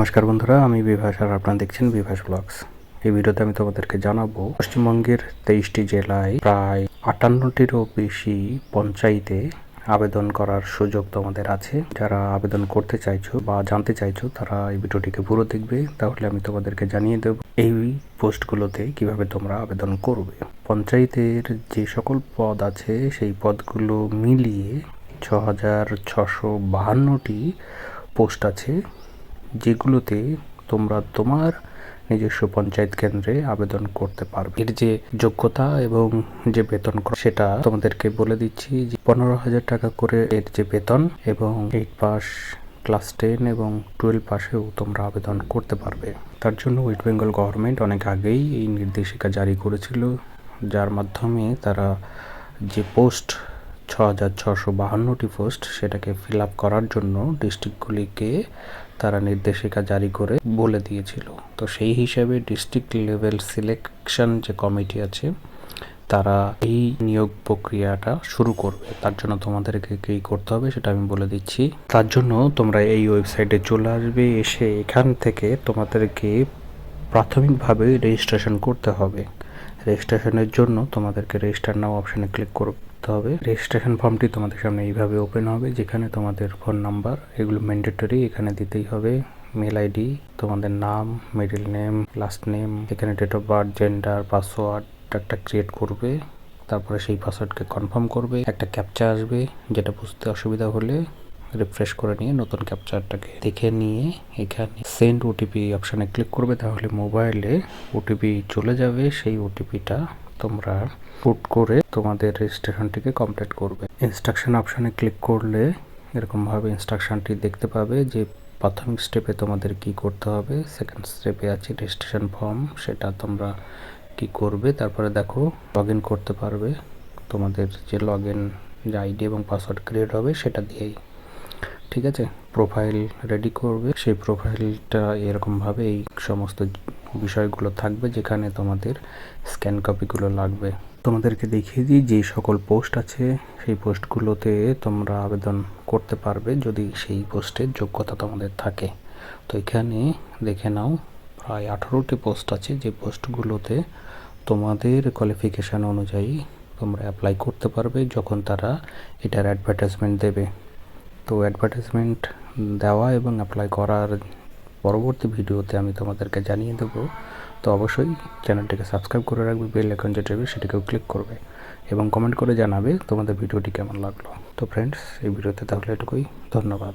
নমস্কার বন্ধুরা, আমি বিভাস আর আপনারা দেখছেন বিভাস ব্লগস। এই ভিডিওতে আমি তোমাদেরকে জানাব, পশ্চিমবঙ্গের তেইশটি জেলায় প্রায় আটান্নটিরও বেশি পঞ্চায়েতে আবেদন করার সুযোগ তোমাদের আছে। যারা আবেদন করতে চাইছো বা জানতে চাইছো, তারা এই ভিডিওটিকে পুরো দেখবে। তাহলে আমি তোমাদেরকে জানিয়ে দেব, এই পোস্টগুলোতে কীভাবে তোমরা আবেদন করবে। পঞ্চায়েতের যে সকল পদ আছে, সেই পদগুলো মিলিয়ে ছ হাজার ছশো বাহান্নটি পোস্ট আছে। যেগুলোতে তোমরা তোমার নিজস্ব পঞ্চায়েত কেন্দ্রে আবেদন করতে পারবে। এর যে যোগ্যতা এবং যে বেতন সেটা তোমাদেরকে বলে দিচ্ছি যে পনেরো হাজার টাকা করে এর যে বেতন এবং এইট পাস ক্লাস টেন এবং টুয়েলভ পাশেও তোমরা আবেদন করতে পারবে। তার জন্য ওয়েস্ট বেঙ্গল গভর্নমেন্ট অনেক আগেই এই নির্দেশিকা জারি করেছিল, যার মাধ্যমে তারা যে পোস্ট ছ হাজার ছশো বাহান্নটি পোস্ট সেটাকে ফিল আপ করার জন্য ডিস্ট্রিক্টগুলিকে তারা নির্দেশিকা জারি করে বলে দিয়েছিল। তো সেই হিসাবে ডিস্ট্রিক্ট লেভেল সিলেকশন যে কমিটি আছে, তারা এই নিয়োগ প্রক্রিয়াটা শুরু করবে। তার জন্য তোমাদেরকে কী করতে হবে সেটা আমি বলে দিচ্ছি। তার জন্য তোমরা এই ওয়েবসাইটে চলে আসবে, এসে এখান থেকে তোমাদেরকে প্রাথমিকভাবে রেজিস্ট্রেশন করতে হবে। রেজিস্ট্রেশনের জন্য তোমাদেরকে রেজিস্টার নাও অপশানে ক্লিক করতে হবে। রেজিস্ট্রেশন ফর্মটি তোমাদের সামনে এইভাবে ওপেন হবে, যেখানে তোমাদের ফোন নাম্বার এগুলো ম্যান্ডেটরি এখানে দিতেই হবে। মেল আইডি তোমাদের নাম মিডিল নেম লাস্ট নেম এখানে date of birth gender password একটা ক্রিয়েট করবে, তারপরে সেই পাসওয়ার্ডকে কনফার্ম করবে। একটা ক্যাপচা আসবে, যেটা বুঝতে অসুবিধা হলে রিফ্রেশ করে নিয়ে নতুন ক্যাপচারটাকে দেখে নিয়ে এখানে সেন্ড ওটিপি অপশানে ক্লিক করবে, তাহলে মোবাইলে ওটিপি চলে যাবে, সেই ওটিপিটা তোমরা পুট করে তোমাদের রেজিস্ট্রেশনটিকে কমপ্লিট করবে। ইনস্ট্রাকশন অপশানে ক্লিক করলে এরকমভাবে ইনস্ট্রাকশনটি দেখতে পাবে যে প্রাথমিক স্টেপে তোমাদের কি করতে হবে সেকেন্ড স্টেপে আছে রেজিস্ট্রেশন ফর্ম সেটা তোমরা কি করবে, তারপরে দেখো লগ করতে পারবে, তোমাদের যে লগ ইন আইডি এবং পাসওয়ার্ড ক্রিয়েট হবে সেটা দিয়েই ঠিক আছে? প্রোফাইল রেডি করবে। সেই প্রোফাইলটা এরকমভাবে এই সমস্ত বিষয়গুলো থাকবে যেখানে তোমাদের স্ক্যান কপিগুলো লাগবে। তোমাদেরকে দেখিয়ে দিই যে সকল পোস্ট আছে, সেই পোস্টগুলোতে তোমরা আবেদন করতে পারবে যদি সেই পোস্টের যোগ্যতা তোমাদের থাকে। তো এখানে দেখে নাও, প্রায় আঠারোটি পোস্ট আছে। যে পোস্টগুলোতে তোমাদের কোয়ালিফিকেশান অনুযায়ী তোমরা অ্যাপ্লাই করতে পারবে যখন তারা এটার অ্যাডভার্টাইজমেন্ট দেবে। তো অ্যাডভার্টাইজমেন্ট দেওয়া এবং অ্যাপ্লাই করার পরবর্তী ভিডিওতে আমি তোমাদেরকে জানিয়ে দেবো। তো অবশ্যই চ্যানেলটিকে সাবস্ক্রাইব করে রাখবে বেল আইকন যেটা হবে সেটাকেও ক্লিক করবে এবং কমেন্ট করে জানাবে তোমাদের ভিডিওটি কেমন লাগল। তো ফ্রেন্ডস এই ভিডিওতে তাহলে এটুকুই। ধন্যবাদ।